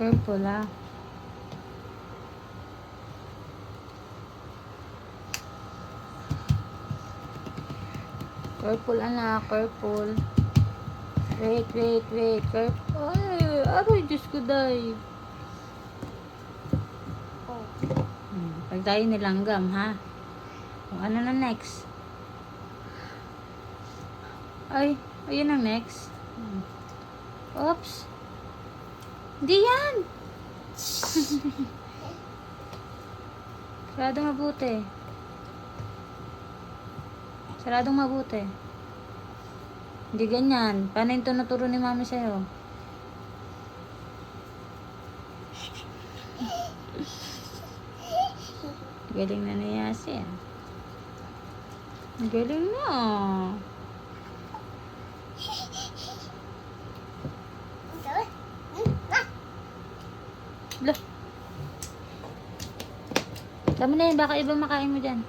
Purple ah. Purple anak, purple. Wait, wait, wait. Purple. Ay, aroy, Diyos ko, day. Oh. Hmm, Pag nilanggam, ha? O, ano na next? Ay, ayun ang next. Hmm. Oops. Hindi yan. Saradong mabuti. Saradong mabuti. Hindi ganyan. Paano yung tunuturo ni mami sa'yo? Galing na ni Yasin. Galing na. Lah. Tama na yun, baka ibang makain mo dyan.